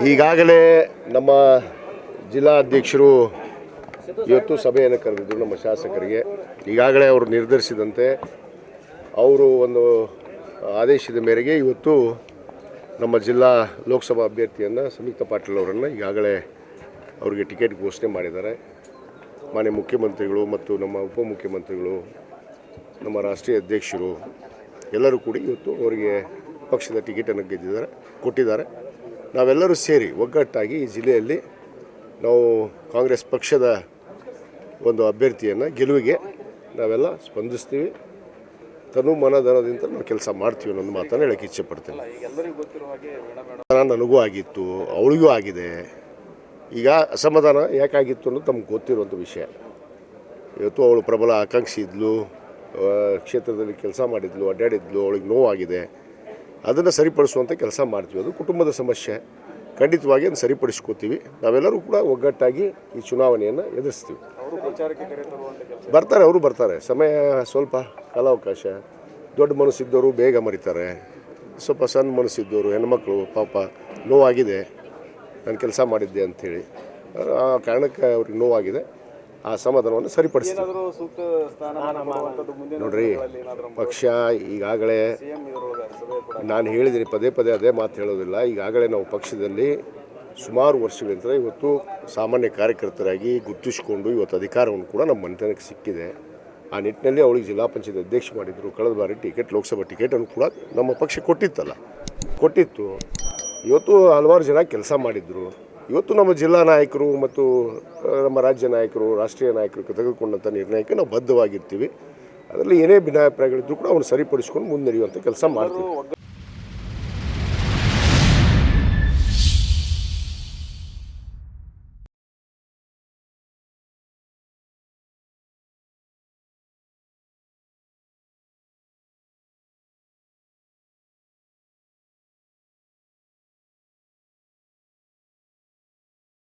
ಈಗಾಗಲೇ ನಮ್ಮ ಜಿಲ್ಲಾಧ್ಯಕ್ಷರು ಇವತ್ತು ಸಭೆಯನ್ನು ಕರೆದಿದ್ದರು ನಮ್ಮ ಶಾಸಕರಿಗೆ. ಈಗಾಗಲೇ ಅವರು ನಿರ್ಧರಿಸಿದಂತೆ ಅವರು ಒಂದು ಆದೇಶದ ಮೇರೆಗೆ ಇವತ್ತು ನಮ್ಮ ಜಿಲ್ಲಾ ಲೋಕಸಭಾ ಅಭ್ಯರ್ಥಿಯನ್ನು ಸಂಯುಕ್ತ ಪಾಟೀಲ್ ಅವರನ್ನು ಈಗಾಗಲೇ ಅವರಿಗೆ ಟಿಕೆಟ್ ಘೋಷಣೆ ಮಾಡಿದ್ದಾರೆ. ಮಾನ್ಯ ಮುಖ್ಯಮಂತ್ರಿಗಳು ಮತ್ತು ನಮ್ಮ ಉಪಮುಖ್ಯಮಂತ್ರಿಗಳು, ನಮ್ಮ ರಾಷ್ಟ್ರೀಯ ಅಧ್ಯಕ್ಷರು ಎಲ್ಲರೂ ಕೂಡ ಇವತ್ತು ಅವರಿಗೆ ಪಕ್ಷದ ಟಿಕೆಟನ್ನು ಗೆದ್ದಿದ್ದಾರೆ, ಕೊಟ್ಟಿದ್ದಾರೆ. ನಾವೆಲ್ಲರೂ ಸೇರಿ ಒಗ್ಗಟ್ಟಾಗಿ ಈ ಜಿಲ್ಲೆಯಲ್ಲಿ ನಾವು ಕಾಂಗ್ರೆಸ್ ಪಕ್ಷದ ಒಂದು ಅಭ್ಯರ್ಥಿಯನ್ನು ಗೆಲುವಿಗೆ ನಾವೆಲ್ಲ ಸ್ಪಂದಿಸ್ತೀವಿ. ತನು ಮನಧನದಿಂದ ನಾವು ಕೆಲಸ ಮಾಡ್ತೀವಿ ಅನ್ನೋದು ಮಾತನ್ನು ಹೇಳೋಕ್ಕೆ ಇಚ್ಛೆ ಪಡ್ತೇನೆ. ನನಗೂ ಆಗಿತ್ತು ಅವಳಿಗೂ ಆಗಿದೆ. ಈಗ ಅಸಮಾಧಾನ ಯಾಕಾಗಿತ್ತು ಅನ್ನೋದು ತಮ್ಗೆ ಗೊತ್ತಿರುವಂಥ ವಿಷಯ. ಇವತ್ತು ಅವಳು ಪ್ರಬಲ ಆಕಾಂಕ್ಷಿ ಇದ್ಲು ಕ್ಷೇತ್ರದಲ್ಲಿ ಕೆಲಸ ಮಾಡಿದ್ಲು ಅಡ್ಡಾಡಿದ್ಲು ಅವಳಿಗೆ ನೋವಾಗಿದೆ. ಅದನ್ನು ಸರಿಪಡಿಸುವಂಥ ಕೆಲಸ ಮಾಡ್ತೀವಿ. ಅದು ಕುಟುಂಬದ ಸಮಸ್ಯೆ. ಖಂಡಿತವಾಗಿ ಅದನ್ನು ಸರಿಪಡಿಸ್ಕೋತೀವಿ. ನಾವೆಲ್ಲರೂ ಕೂಡ ಒಗ್ಗಟ್ಟಾಗಿ ಈ ಚುನಾವಣೆಯನ್ನು ಎದುರಿಸ್ತೀವಿ. ಅವರು ಪ್ರಚಾರಕ್ಕೆ ಕರೆ ಕೆಲಸ. ಬರ್ತಾರೆ ಅವರು ಬರ್ತಾರೆ. ಸಮಯ ಸ್ವಲ್ಪ ಕಾಲಾವಕಾಶ. ದೊಡ್ಡ ಮನಸ್ಸಿದ್ದವರು ಬೇಗ ಮರಿತಾರೆ. ಸ್ವಲ್ಪ ಸಣ್ಣ ಮನಸ್ಸಿದ್ದವರು ಹೆಣ್ಮಕ್ಳು ಪಾಪ ನೋವಾಗಿದೆ. ನಾನು ಕೆಲಸ ಮಾಡಿದ್ದೆ ಅಂಥೇಳಿ. ಆ ಕಾರಣಕ್ಕೆ ಅವ್ರಿಗೆ ನೋವಾಗಿದೆ. ಆ ಸಮಾಧಾನವನ್ನು ಸರಿಪಡಿಸ್ತೀವಿ. ನೋಡ್ರಿ ಪಕ್ಷ ಈಗಾಗಲೇ ನಾನು ಹೇಳಿದ್ದೀನಿ ಪದೇ ಪದೇ ಅದೇ ಮಾತು ಹೇಳೋದಿಲ್ಲ. ಈಗಾಗಲೇ ನಾವು ಪಕ್ಷದಲ್ಲಿ ಸುಮಾರು ವರ್ಷಗಳಿಂದ ಇವತ್ತು ಸಾಮಾನ್ಯ ಕಾರ್ಯಕರ್ತರಾಗಿ ಗುರುತಿಸಿಕೊಂಡು ಇವತ್ತು ಅಧಿಕಾರವನ್ನು ಕೂಡ ನಮ್ಮ ಮನೆತನಕ್ಕೆ ಸಿಕ್ಕಿದೆ. ಆ ನಿಟ್ಟಿನಲ್ಲಿ ಅವಳಿಗೆ ಜಿಲ್ಲಾ ಪಂಚಾಯತ್ ಅಧ್ಯಕ್ಷ ಮಾಡಿದರು. ಕಳೆದ ಬಾರಿ ಟಿಕೆಟ್, ಲೋಕಸಭಾ ಟಿಕೆಟನ್ನು ಕೂಡ ನಮ್ಮ ಪಕ್ಷ ಕೊಟ್ಟಿತ್ತಲ್ಲ. ಕೊಟ್ಟಿತ್ತು. ಇವತ್ತು ಹಲವಾರು ಜನ ಕೆಲಸ ಮಾಡಿದ್ರು. ಇವತ್ತು ನಮ್ಮ ಜಿಲ್ಲಾ ನಾಯಕರು ಮತ್ತು ನಮ್ಮ ರಾಜ್ಯ ನಾಯಕರು, ರಾಷ್ಟ್ರೀಯ ನಾಯಕರು ತೆಗೆದುಕೊಂಡಂಥ ನಿರ್ಣಯಕ್ಕೆ ನಾವು ಬದ್ಧವಾಗಿರ್ತೀವಿ. ಅದರಲ್ಲಿ ಏನೇ ಭಿನ್ನಾಭಿಪ್ರಾಯಗಳಿದ್ರು ಕೂಡ ಅವನು ಸರಿಪಡಿಸ್ಕೊಂಡು ಮುಂದುವರಿಯುವಂಥ ಕೆಲಸ ಮಾಡ್ತೀವಿ